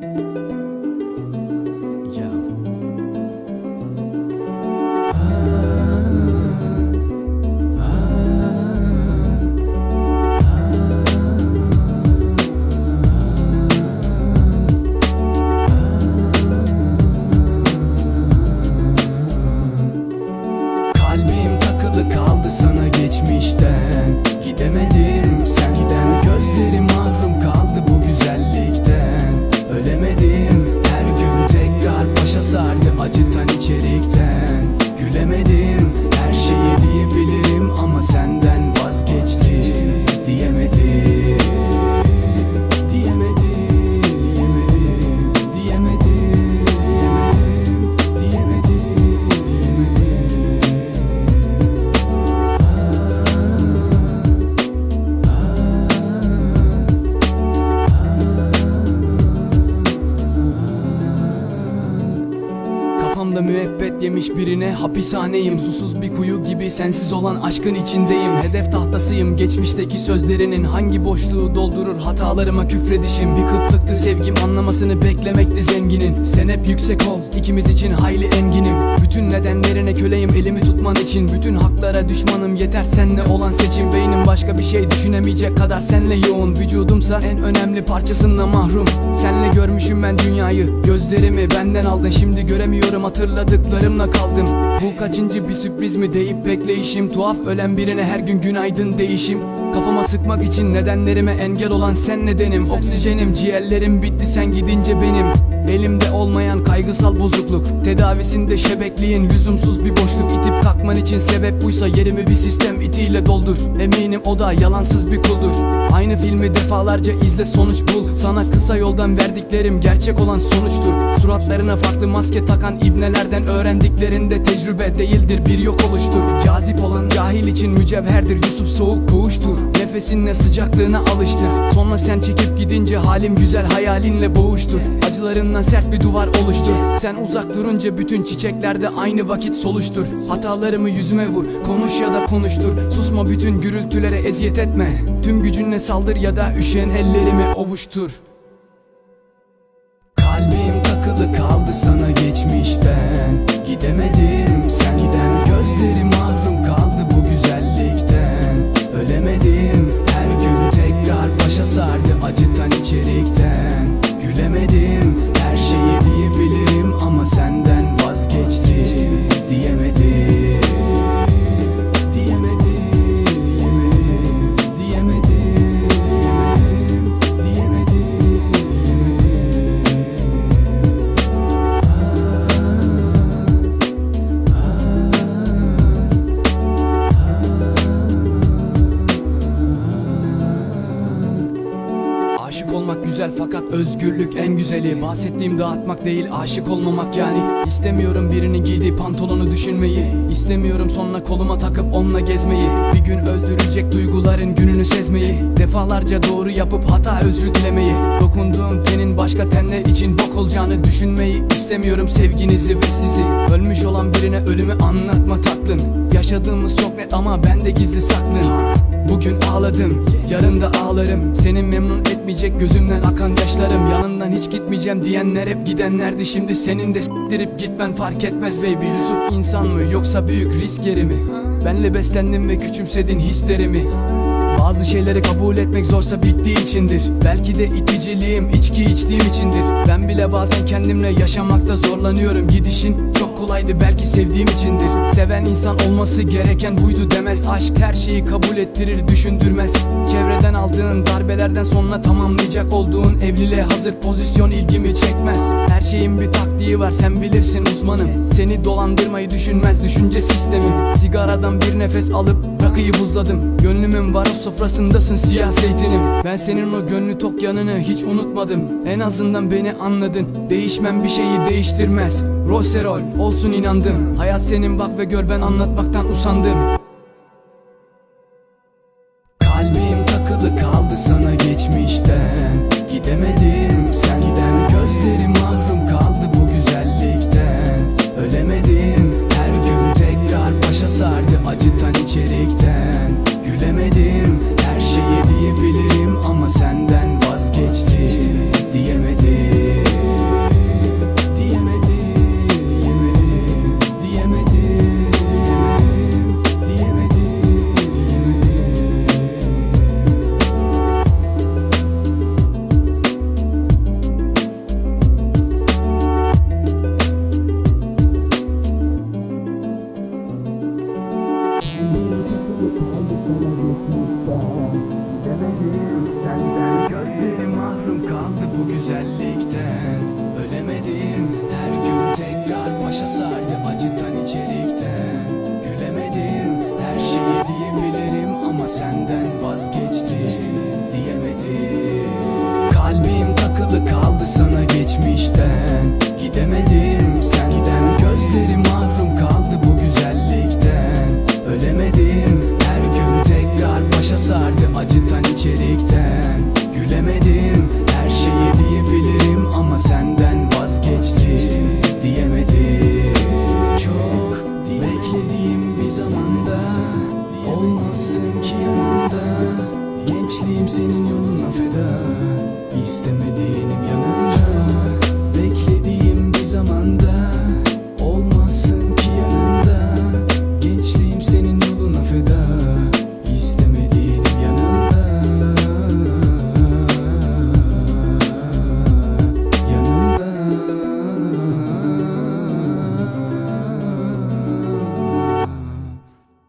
Ya. Kafamda müebbet yemiş birine hapishaneyim. Susuz bir kuyu gibi sensiz olan aşkın içindeyim. Hedef tahtasıyım geçmişteki sözlerinin Hangi boşluğu doldurur? Hatalarıma küfredişim Bir kıtlıktı sevgim anlamasını beklemekti zenginin. Sen hep yüksek ol ikimiz için hayli enginim. Bütün nedenlerine köleyim elimi tutman için. Bütün haklara düşmanım yeter senle olan seçim. Beynim başka bir şey düşünemeyecek kadar senle yoğun. Vücudumsa en önemli parçasında mahrum. Senle görmüşüm ben dünyayı Gözlerimi benden aldın. Şimdi göremiyorum hatırladıklarımla kaldım. Bu kaçıncı bir sürpriz mi deyip bekleyişim? Tuhaf ölen birine her gün günaydın değişim Kafama sıkmak için nedenlerime engel olan sen nedenim? Oksijenim ciğerlerim bitti sen gidince benim Elimde olmayan kaygısal bozukluk. Tedavisinde şebekliğin lüzumsuz bir boşluk. İtip kalkman için sebep buysa yerimi bir sistem itiyle doldur. Eminim o da yalansız bir kuldur. Aynı filmi defalarca izle sonuç bul. Sana kısa yoldan verdiklerim gerçek olan sonuçtur. Suratlarına farklı maske takan ibnelerden öğrendiklerinde tecrübe değildir bir yok oluştur. Cazip olan cahil için mücevherdir Yusuf soğuk koğuştur. Nefesinle sıcaklığına alıştır. Sonra sen çekip gidince halim güzel hayalinle boğuştur Acılarından sert bir duvar oluştur. Sen uzak durunca bütün çiçeklerde aynı vakit soluştur. Hatalarımı yüzüme vur konuş ya da konuştur. Susma bütün gürültülere eziyet etme. Tüm gücünle saldır ya da üşen ellerimi ovuştur. Kalbim takılı kaldı sana geçmişten. Gidemedim sen giden gözlerim mahrum güzel fakat özgürlük en güzeli. Bahsettiğim dağıtmak değil aşık olmamak yani. İstemiyorum birini giydiği pantolonu düşünmeyi. İstemiyorum sonra koluma takıp onunla gezmeyi. Bir gün öldürecek duyguların gününü sezmeyi. Defalarca doğru yapıp hata özrü dilemeyi. Dokunduğum tenin başka tenler için bok olacağını düşünmeyi. İstemiyorum sevginizi ve sizi. Ölmüş olan birine ölümü anlatma tatlım. Yaşadığımız çok net ama bende gizli saklı Bugün ağladım, yarın da ağlarım. Seni memnun etmeyecek gözümden akan yaşlarım. Yanından hiç gitmeyeceğim diyenler hep gidenlerdi. Şimdi senin de s**tirip gitmen fark etmez baby. Yusuf insan mı yoksa büyük risk yeri mi? Benle beslendin ve küçümsedin hislerimi bazı şeyleri kabul etmek zorsa bittiği içindir. Belki de iticiliğim içki içtiğim içindir. Ben bile bazen kendimle yaşamakta zorlanıyorum. Gidişin çok kolaydı belki sevdiğim içindir. Seven insan olması gereken buydu demez. Aşk her şeyi kabul ettirir düşündürmez. Çevreden aldığın darbelerden sonra tamamlayacak olduğun Evliliğe hazır pozisyon ilgimi çekmez. Her şeyin bir taktiği var sen bilirsin uzmanım. Seni dolandırmayı düşünmez düşünce sistemim. Sigaradan bir nefes alıp rakıyı buzladım. Gönlümün varoş sofrasındasın siyah zeytinim. Ben senin o gönlü tok yanını hiç unutmadım. En azından beni anladın. Değişmem bir şeyi değiştirmez. Roserol olsun inandım. Hayat senin bak ve gör ben anlatmaktan usandım なるほど。